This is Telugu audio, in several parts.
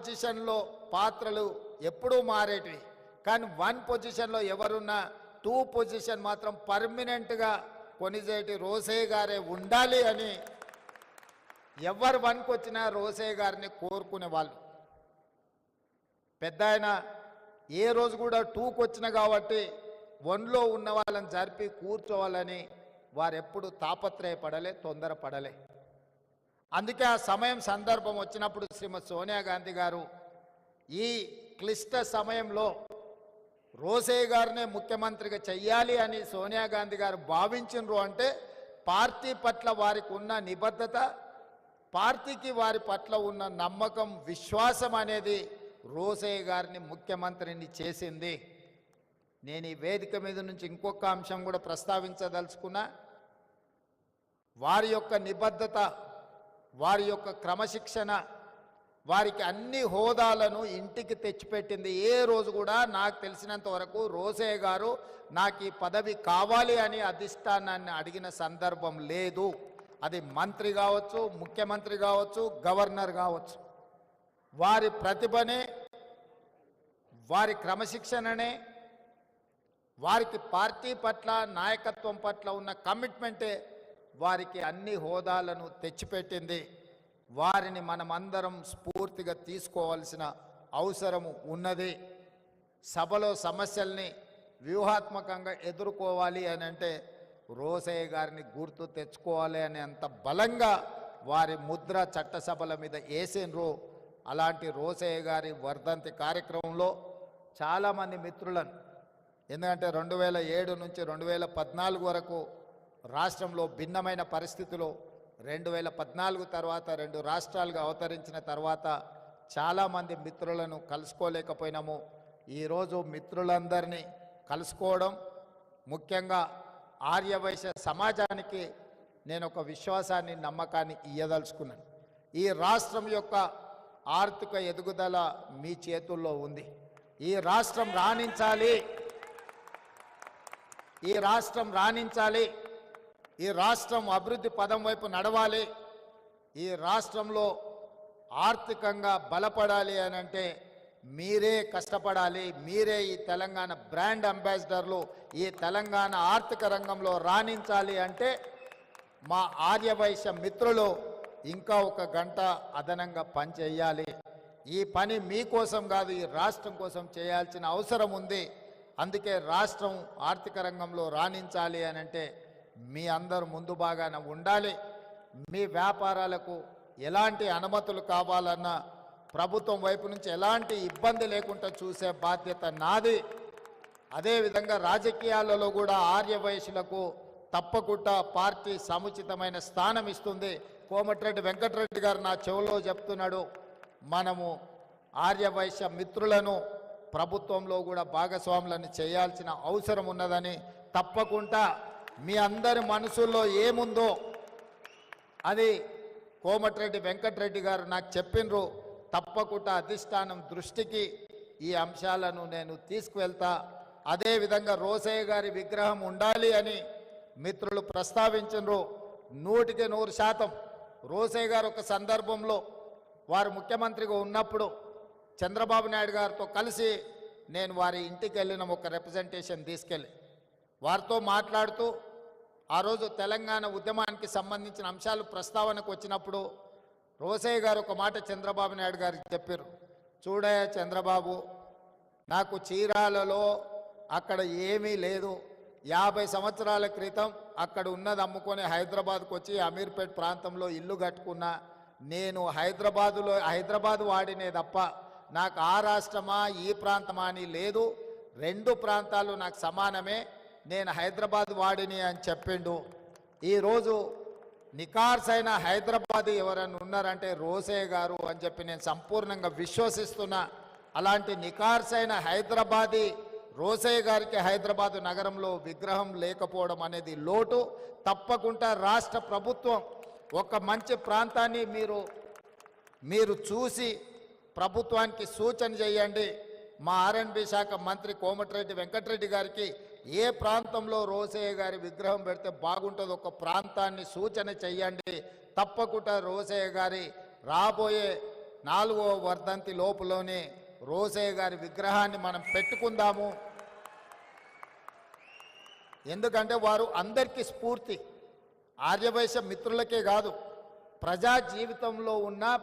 పొజిషన్లో పాత్రలు ఎప్పుడూ మారేటివి. కానీ వన్ పొజిషన్లో ఎవరున్నా టూ పొజిషన్ మాత్రం పర్మనెంట్గా కొనిజేటి రోసయ్య గారే ఉండాలి అని ఎవరు వన్కి వచ్చినా రోసయ్య గారిని కోరుకునే వాళ్ళు. పెద్ద ఆయన ఏ రోజు కూడా టూకి వచ్చిన కాబట్టి వన్లో ఉన్న వాళ్ళని జరిపి కూర్చోవాలని వారెప్పుడు తాపత్రయపడలే తొందరపడలే. అందుకే ఆ సమయం సందర్భం వచ్చినప్పుడు శ్రీమతి సోనియా గాంధీ గారు ఈ క్లిష్ట సమయంలో రోసయ్య గారినే ముఖ్యమంత్రిగా చెయ్యాలి అని సోనియా గాంధీ గారు భావించినరు అంటే పార్టీ పట్ల వారికి ఉన్న నిబద్ధత పార్టీకి వారి పట్ల ఉన్న నమ్మకం విశ్వాసం అనేది రోసయ్య గారిని ముఖ్యమంత్రిని చేసింది. నేను ఈ వేదిక మీద నుంచి ఇంకొక అంశం కూడా ప్రస్తావించదలుచుకున్నా. వారి యొక్క నిబద్ధత వారి యొక్క క్రమశిక్షణ వారికి అన్ని హోదాలను ఇంటికి తెచ్చిపెట్టింది. ఏ రోజు కూడా నాకు తెలిసినంత వరకు రోసే గారు నాకు ఈ పదవి కావాలి అని అధిష్టానాన్ని అడిగిన సందర్భం లేదు. అది మంత్రి కావచ్చు ముఖ్యమంత్రి కావచ్చు గవర్నర్ కావచ్చు. వారి ప్రతిభనే వారి క్రమశిక్షణనే వారికి పార్టీ పట్ల నాయకత్వం పట్ల ఉన్న కమిట్మెంటే వారికి అన్ని హోదాలను తెచ్చిపెట్టింది. వారిని మనమందరం స్ఫూర్తిగా తీసుకోవాల్సిన అవసరము ఉన్నది. సభలో సమస్యల్ని వ్యూహాత్మకంగా ఎదుర్కోవాలి అని అంటే రోసయ్య గారిని గుర్తు తెచ్చుకోవాలి అని అంత బలంగా వారి ముద్ర చట్టసభల మీద వేసినరు అలాంటి రోసయ్య గారి వర్ధంతి కార్యక్రమంలో చాలామంది మిత్రులను ఎందుకంటే రెండు వేల ఏడు నుంచి రెండు వేల పద్నాలుగు వరకు రాష్ట్రంలో భిన్నమైన పరిస్థితిలో రెండు వేల పద్నాలుగు తర్వాత రెండు రాష్ట్రాలుగా అవతరించిన తర్వాత చాలామంది మిత్రులను కలుసుకోలేకపోయినాము. ఈరోజు మిత్రులందరినీ కలుసుకోవడం ముఖ్యంగా ఆర్యవైశ్య సమాజానికి నేను ఒక విశ్వాసాన్ని నమ్మకాన్ని ఇయ్యదలుచుకున్నాను. ఈ రాష్ట్రం యొక్క ఆర్థిక ఎదుగుదల మీ చేతుల్లో ఉంది. ఈ రాష్ట్రం రాణించాలి. ఈ రాష్ట్రం రాణించాలి. ఈ రాష్ట్రం అభివృద్ధి పదం వైపు నడవాలి. ఈ రాష్ట్రంలో ఆర్థికంగా బలపడాలి అని అంటే మీరే కష్టపడాలి. మీరే ఈ తెలంగాణ బ్రాండ్ అంబాసిడర్లు ఈ తెలంగాణ ఆర్థిక రంగంలో రాణించాలి అంటే మా ఆర్యవైశ్య మిత్రులు ఇంకా ఒక గంట అదనంగా పని చేయాలి. ఈ పని మీకోసం కాదు ఈ రాష్ట్రం కోసం చేయాల్సిన అవసరం ఉంది. అందుకే రాష్ట్రం ఆర్థిక రంగంలో రాణించాలి అని అంటే మీ అందరు ముందు బాగాన ఉండాలి. మీ వ్యాపారాలకు ఎలాంటి అనుమతులు కావాలన్నా ప్రభుత్వం వైపు నుంచి ఎలాంటి ఇబ్బంది లేకుండా చూసే బాధ్యత నాది. అదేవిధంగా రాజకీయాలలో కూడా ఆర్యవయసులకు తప్పకుండా పార్టీ సముచితమైన స్థానం ఇస్తుంది. కోమటిరెడ్డి వెంకటరెడ్డి గారు నా చెవులో చెప్తున్నాడు మనము ఆర్యవైశ్య మిత్రులను ప్రభుత్వంలో కూడా భాగస్వాములను చేయాల్సిన అవసరం ఉన్నదని తప్పకుండా మీ అందరి మనసుల్లో ఏముందో అది కోమటిరెడ్డి వెంకటరెడ్డి గారు నాకు చెప్పినరు. తప్పకుండా అధిష్టానం దృష్టికి ఈ అంశాలను నేను తీసుకువెళ్తా. అదేవిధంగా రోసయ్య గారి విగ్రహం ఉండాలి అని మిత్రులు ప్రస్తావించరు నూటికి నూరు శాతం రోసయ్య గారు ఒక సందర్భంలో వారు ముఖ్యమంత్రిగా ఉన్నప్పుడు చంద్రబాబు నాయుడు గారితో కలిసి నేను వారి ఇంటికి వెళ్ళిన ఒక రిప్రజెంటేషన్ తీసుకెళ్ళి వారితో మాట్లాడుతూ ఆ రోజు తెలంగాణ ఉద్యమానికి సంబంధించిన అంశాలు ప్రస్తావనకు వచ్చినప్పుడు రోసయ్య గారు ఒక మాట చంద్రబాబు నాయుడు గారికి చెప్పారు. చూడయ్య చంద్రబాబు నాకు చీరాలలో అక్కడ ఏమీ లేదు. యాభై సంవత్సరాల క్రితం అక్కడ ఉన్నది అమ్ముకొని హైదరాబాద్కు వచ్చి అమీర్పేట్ ప్రాంతంలో ఇల్లు కట్టుకున్నా నేను హైదరాబాదులో హైదరాబాద్ వాడినే తప్ప నాకు ఆ రాష్ట్రమా ఈ ప్రాంతమా అని లేదు. రెండు ప్రాంతాలు నాకు సమానమే. నేను హైదరాబాద్ వాడిని అని చెప్పిండు. ఈరోజు నికార్సైన హైదరాబాద్ ఎవరైనా ఉన్నారంటే రోసే గారు అని చెప్పి నేను సంపూర్ణంగా విశ్వసిస్తున్నా. అలాంటి నికార్సైన హైదరాబాదీ రోసయ్య గారికి హైదరాబాదు నగరంలో విగ్రహం లేకపోవడం అనేది లోటు. తప్పకుండా రాష్ట్ర ప్రభుత్వం ఒక మంచి ప్రాంతాన్ని మీరు మీరు చూసి ప్రభుత్వానికి సూచన చేయండి. మా ఆర్ఎన్బి శాఖ మంత్రి కోమటిరెడ్డి వెంకటరెడ్డి గారికి ఏ ప్రాంతంలో రోసయ్య గారి విగ్రహం పెడితే బాగుంటుంది ఒక ప్రాంతాన్ని సూచన చెయ్యండి. తప్పకుండా రోసయ్య గారి రాబోయే నాలుగో వర్ధంతి లోపులోనే రోసయ్య గారి విగ్రహాన్ని మనం పెట్టుకుందాము. ఎందుకంటే వారు అందరికీ స్ఫూర్తి. ఆర్యవైశ్య మిత్రులకే కాదు ప్రజా జీవితంలో ఉన్న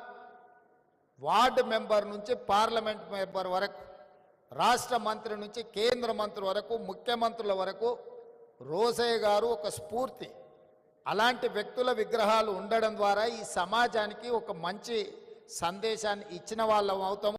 వార్డు మెంబర్ నుంచి పార్లమెంట్ మెంబర్ వరకు రాష్ట్ర మంత్రి నుంచి కేంద్ర మంత్రి వరకు ముఖ్యమంత్రుల వరకు రోసయ్య గారు ఒక స్ఫూర్తి. అలాంటి వ్యక్తుల విగ్రహాలు ఉండడం ద్వారా ఈ సమాజానికి ఒక మంచి సందేశాన్ని ఇచ్చిన వాళ్ళం అవుతాము.